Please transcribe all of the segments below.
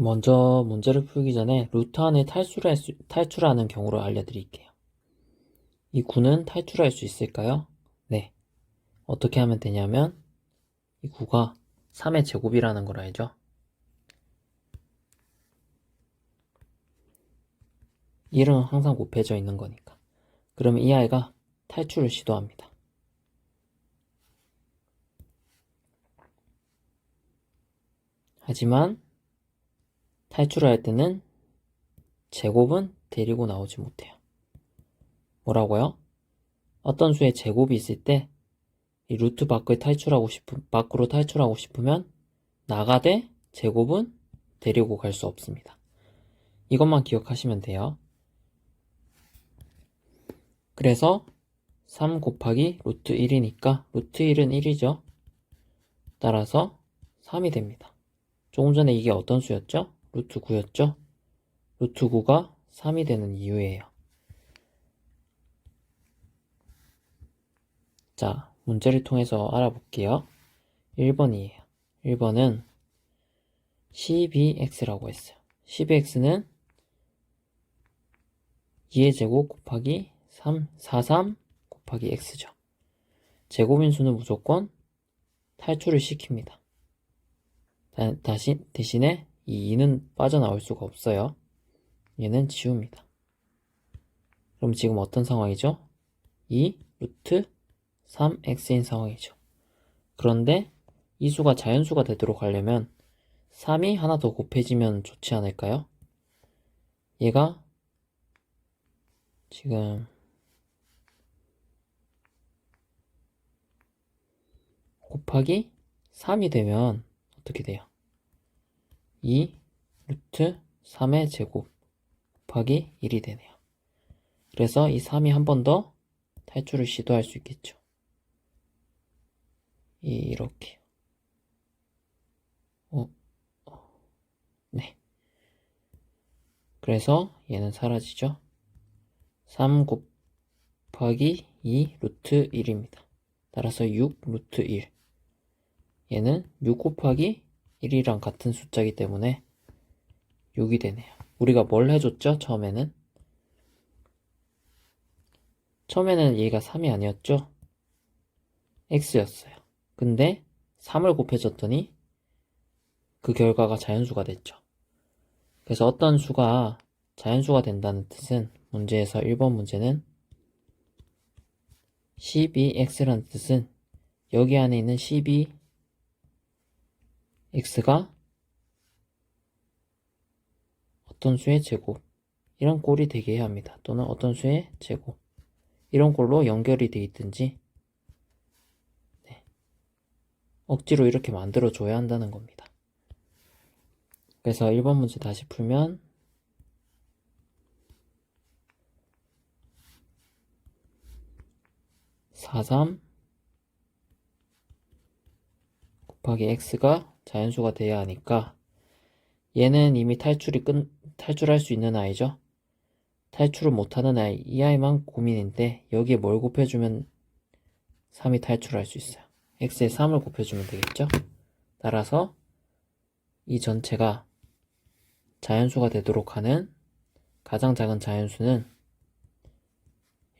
먼저 문제를 풀기 전에 루트 안에 탈출할 수, 탈출하는 경우를 알려드릴게요. 이 9는 탈출할 수 있을까요? 네. 어떻게 하면 되냐면 이 9가 3의 제곱이라는 걸 알죠? 1은 항상 곱해져 있는 거니까. 그러면 이 아이가 탈출을 시도합니다. 하지만 탈출을 할 때는 제곱은 데리고 나오지 못해요. 뭐라고요? 어떤 수의 제곱이 있을 때 이 루트 밖을 탈출하고 싶은 밖으로 탈출하고 싶으면 나가되 제곱은 데리고 갈 수 없습니다. 이것만 기억하시면 돼요. 그래서 3 곱하기 루트 1이니까 루트 1은 1이죠. 따라서 3이 됩니다. 조금 전에 이게 어떤 수였죠? 루트 9였죠? 루트 9가 3이 되는 이유예요. 자, 문제를 통해서 알아볼게요. 1번이에요. 1번은 12x라고 했어요. 12x는 2의 제곱 곱하기 3, 43 곱하기 x죠. 제곱인수는 무조건 탈출을 시킵니다. 다, 다시, 대신에 이 2는 빠져나올 수가 없어요. 얘는 지웁니다. 그럼 지금 어떤 상황이죠? 2 루트 3x인 상황이죠. 그런데 이 수가 자연수가 되도록 하려면 3이 하나 더 곱해지면 좋지 않을까요? 얘가 지금 곱하기 3이 되면 어떻게 돼요? 2 루트 3의 제곱 곱하기 1이 되네요. 그래서 이 3이 한 번 더 탈출을 시도할 수 있겠죠. 이렇게. 어, 어, 네. 그래서 얘는 사라지죠. 3 곱하기 2 루트 1입니다. 따라서 6 루트 1. 얘는 6 곱하기 1이랑 같은 숫자이기 때문에 6이 되네요. 우리가 뭘 해줬죠? 처음에는? 처음에는 얘가 3이 아니었죠? x였어요. 근데 3을 곱해줬더니 그 결과가 자연수가 됐죠. 그래서 어떤 수가 자연수가 된다는 뜻은 문제에서 1번 문제는 12x라는 뜻은 여기 안에 있는 12x가 어떤 수의 제곱 이런 꼴이 되게 해야 합니다. 또는 어떤 수의 제곱 이런 꼴로 연결이 되어 있든지 네. 억지로 이렇게 만들어 줘야 한다는 겁니다. 그래서 1번 문제 다시 풀면 43 곱하기 x가 자연수가 돼야 하니까 얘는 이미 탈출이 끝, 탈출할 수 있는 아이죠. 탈출을 못하는 아이, 이 아이만 고민인데 여기에 뭘 곱해주면 3이 탈출할 수 있어요. x에 3을 곱해주면 되겠죠. 따라서 이 전체가 자연수가 되도록 하는 가장 작은 자연수는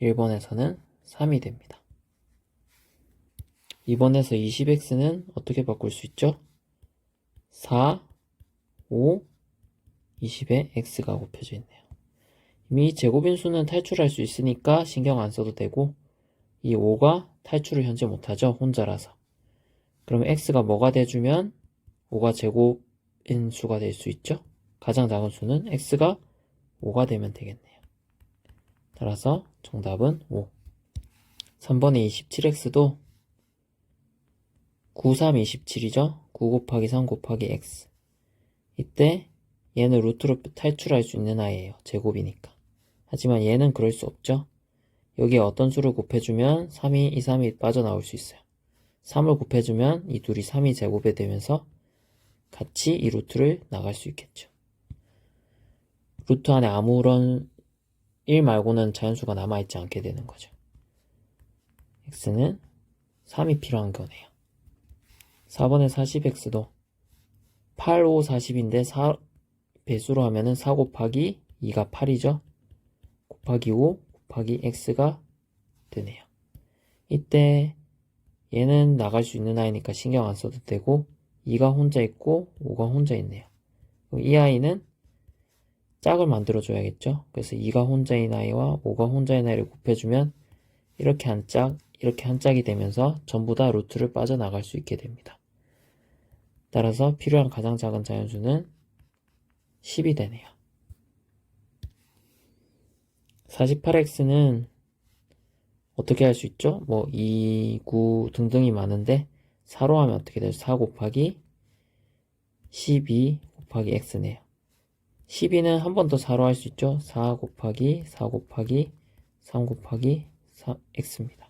1번에서는 3이 됩니다. 2번에서 20x는 어떻게 바꿀 수 있죠? 4, 5, 20에 x가 곱해져 있네요. 이미 제곱인수는 탈출할 수 있으니까 신경 안 써도 되고 이 5가 탈출을 현재 못하죠. 혼자라서. 그럼 x가 뭐가 돼주면 5가 제곱인수가 될 수 있죠. 가장 작은 수는 x가 5가 되면 되겠네요. 따라서 정답은 5. 3번의 27x도 9, 3, 27이죠? 9 곱하기 3 곱하기 x. 이때 얘는 루트로 탈출할 수 있는 아이예요. 제곱이니까. 하지만 얘는 그럴 수 없죠? 여기에 어떤 수를 곱해주면 3이, 2, 3이 빠져나올 수 있어요. 3을 곱해주면 이 둘이 3이 제곱이 되면서 같이 이 루트를 나갈 수 있겠죠. 루트 안에 아무런 1 말고는 자연수가 남아있지 않게 되는 거죠. x는 3이 필요한 거네요. 4번의 40x도 8, 5, 40인데 4, 배수로 하면은 4 곱하기 2가 8이죠. 곱하기 5 곱하기 x가 되네요. 이때 얘는 나갈 수 있는 아이니까 신경 안 써도 되고 2가 혼자 있고 5가 혼자 있네요. 이 아이는 짝을 만들어 줘야겠죠. 그래서 2가 혼자인 아이와 5가 혼자인 아이를 곱해주면 이렇게 한 짝, 이렇게 한 짝이 되면서 전부 다 루트를 빠져나갈 수 있게 됩니다. 따라서 필요한 가장 작은 자연수는 10이 되네요. 48x는 어떻게 할 수 있죠? 뭐 2, 9 등등이 많은데 4로 하면 어떻게 되죠? 4 곱하기 12 곱하기 x네요. 12는 한 번 더 4로 할 수 있죠? 4 곱하기 4 곱하기 3 곱하기 4, x입니다.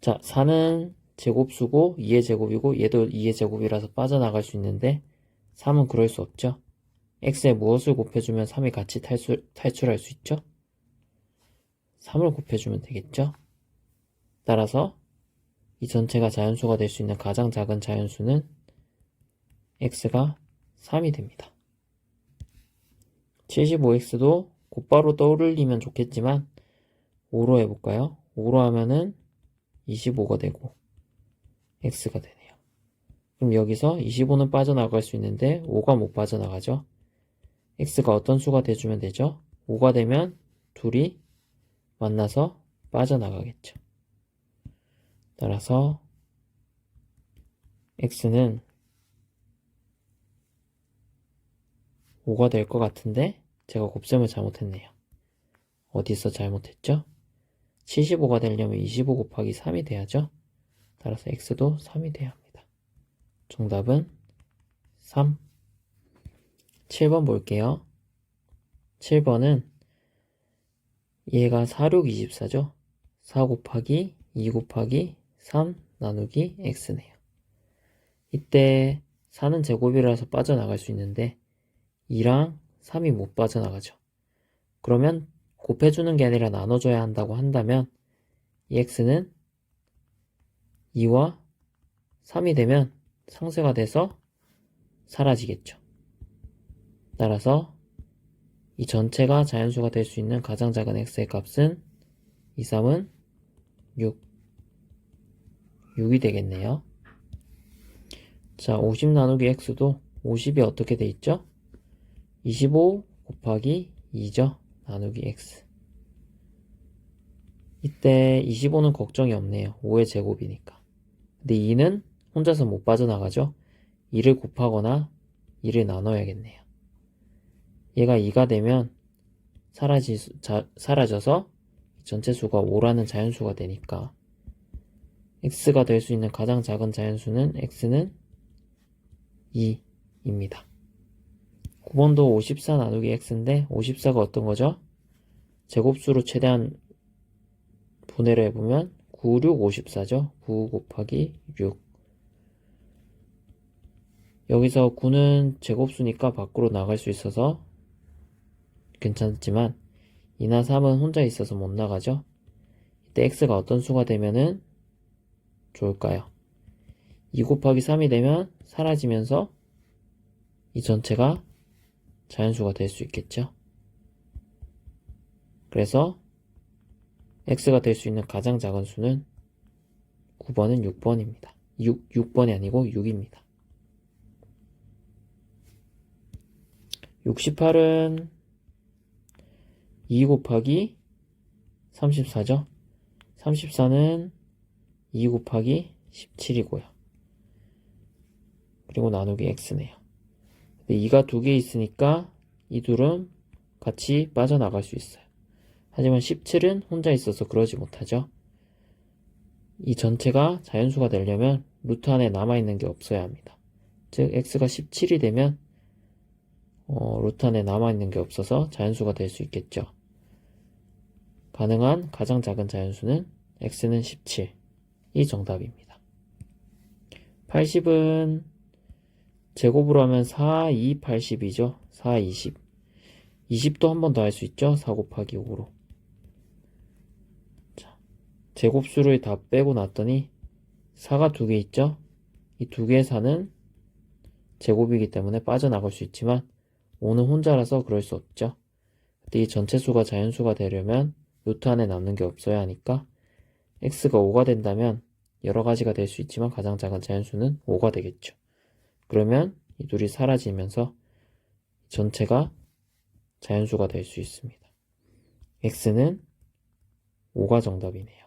자, 4는 제곱수고 2의 제곱이고 얘도 2의 제곱이라서 빠져나갈 수 있는데 3은 그럴 수 없죠. x에 무엇을 곱해주면 3이 같이 탈출, 탈출할 수 있죠? 3을 곱해주면 되겠죠? 따라서 이 전체가 자연수가 될 수 있는 가장 작은 자연수는 x가 3이 됩니다. 75x도 곧바로 떠올리면 좋겠지만 5로 해볼까요? 5로 하면은 25가 되고 x가 되네요. 그럼 여기서 25는 빠져나갈 수 있는데 5가 못 빠져나가죠. x가 어떤 수가 돼주면 되죠? 5가 되면 둘이 만나서 빠져나가겠죠. 따라서 x는 5가 될 것 같은데 제가 곱셈을 잘못했네요. 어디서 잘못했죠? 75가 되려면 25 곱하기 3이 돼야죠. 따라서 x도 3이 돼야 합니다. 정답은 3. 7번 볼게요. 7번은 얘가 4, 6, 24죠. 4 곱하기 2 곱하기 3 나누기 x네요. 이때 4는 제곱이라서 빠져나갈 수 있는데 2랑 3이 못 빠져나가죠. 그러면 곱해주는 게 아니라 나눠줘야 한다고 한다면 이 x는 2와 3이 되면 상쇄가 돼서 사라지겠죠. 따라서 이 전체가 자연수가 될 수 있는 가장 작은 x의 값은 2, 3은 6. 6이 되겠네요. 자, 50 나누기 x도 50이 어떻게 돼 있죠? 25 곱하기 2죠. 나누기 x. 이때 25는 걱정이 없네요. 5의 제곱이니까. 근데 2는 혼자서 못 빠져나가죠. 2를 곱하거나 2를 나눠야겠네요. 얘가 2가 되면 사라지, 자, 사라져서 전체 수가 5라는 자연수가 되니까 x가 될 수 있는 가장 작은 자연수는 x는 2입니다. 9번도 54 나누기 x인데 54가 어떤 거죠? 제곱수로 최대한 분해를 해보면 9, 6, 54죠. 9 곱하기 6 여기서 9는 제곱수니까 밖으로 나갈 수 있어서 괜찮지만 2나 3은 혼자 있어서 못 나가죠. 이때 x가 어떤 수가 되면은 좋을까요? 2 곱하기 3이 되면 사라지면서 이 전체가 자연수가 될 수 있겠죠. 그래서 x가 될 수 있는 가장 작은 수는 9번은 6번입니다. 6, 6번이 아니고 6입니다. 68은 2 곱하기 34죠. 34는 2 곱하기 17이고요. 그리고 나누기 x네요. 2가 두 개 있으니까 이 둘은 같이 빠져나갈 수 있어요. 하지만 17은 혼자 있어서 그러지 못하죠. 이 전체가 자연수가 되려면 루트 안에 남아있는 게 없어야 합니다. 즉 x가 17이 되면 어, 루트 안에 남아있는 게 없어서 자연수가 될 수 있겠죠. 가능한 가장 작은 자연수는 x는 17이 정답입니다. 80은 제곱으로 하면 4, 2, 80이죠. 4, 20. 20도 한 번 더 할 수 있죠. 4 곱하기 5로. 자, 제곱수를 다 빼고 났더니 4가 두 개 있죠. 이 두 개의 4는 제곱이기 때문에 빠져나갈 수 있지만 5는 혼자라서 그럴 수 없죠. 근데 이 전체 수가 자연수가 되려면 루트 안에 남는 게 없어야 하니까 x가 5가 된다면 여러 가지가 될 수 있지만 가장 작은 자연수는 5가 되겠죠. 그러면 이 둘이 사라지면서 전체가 자연수가 될 수 있습니다. x는 5가 정답이네요.